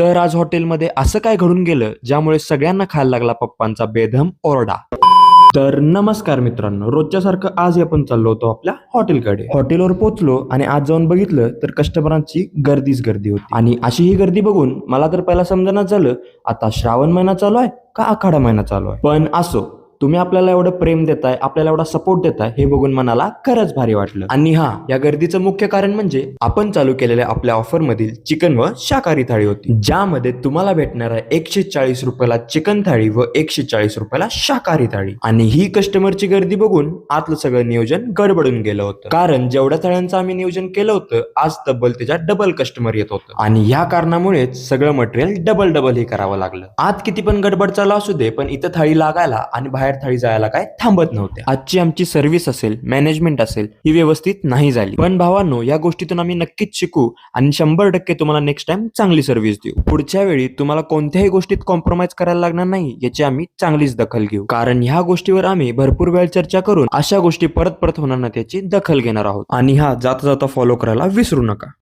तर आज हॉटेलमध्ये असं काय घडून गेलं ज्यामुळे सगळ्यांना खायला लागला पप्पांचा बेधम ओरडा? तर नमस्कार मित्रांनो रोजच्यासारखं आज आपण चाललो होतो आपल्या हॉटेलकडे. हॉटेलवर पोहोचलो आणि आज जाऊन बघितलं तर कस्टमरांची गर्दीच गर्दी होती. आणि अशी ही गर्दी बघून मला तर पहिला समजना झालं आता श्रावण महिना चालू आहे का आखाडा महिना चालू आहे? पण असो तुम्ही आपल्याला एवढं प्रेम देताय आपल्याला एवढा सपोर्ट देताय हे बघून मनाला खरंच भारी वाटलं. आणि हा या गर्दीचं मुख्य कारण म्हणजे आपण चालू केलेल्या आपल्या ऑफर मधील चिकन व शाकाहारी थाळी होती. ज्यामध्ये तुम्हाला भेटणार आहे एकशे चाळीस रुपयाला चिकन थाळी व एकशे चाळीस रुपयाला शाकाहारी थाळी. आणि ही कस्टमरची गर्दी बघून आतलं सगळं नियोजन गडबडून गेलं होतं. कारण जेवढ्या थाळ्यांचं आम्ही नियोजन केलं होतं आज तब्बल त्याच्या डबल कस्टमर येत होतं. आणि ह्या कारणामुळेच सगळं मटेरियल डबल डबल हे करावं लागलं. आत किती पण गडबड चालू असू दे पण इथं थाळी लागायला आणि बाहेर थाळी जायला काय थांबत नव्हते आजची आमची सर्व्हिस असेल मॅनेजमेंट असेल ही व्यवस्थित नाही झाली. पण भावांनो या गोष्टीतून आम्ही नक्कीच शिकू आणि शंभर टक्के तुम्हाला नेक्स्ट टाइम चांगली सर्व्हिस देऊ. पुढच्या वेळी तुम्हाला कोणत्याही गोष्टीत कॉम्प्रोमाइज करायला लागणार नाही याची आम्ही चांगलीच दखल घेऊ. कारण ह्या गोष्टीवर आम्ही भरपूर वेळ चर्चा करून अशा गोष्टी परत परत होणार नाही त्याची दखल घेणार आहोत. आणि हा जाता जाता फॉलो करायला विसरू नका.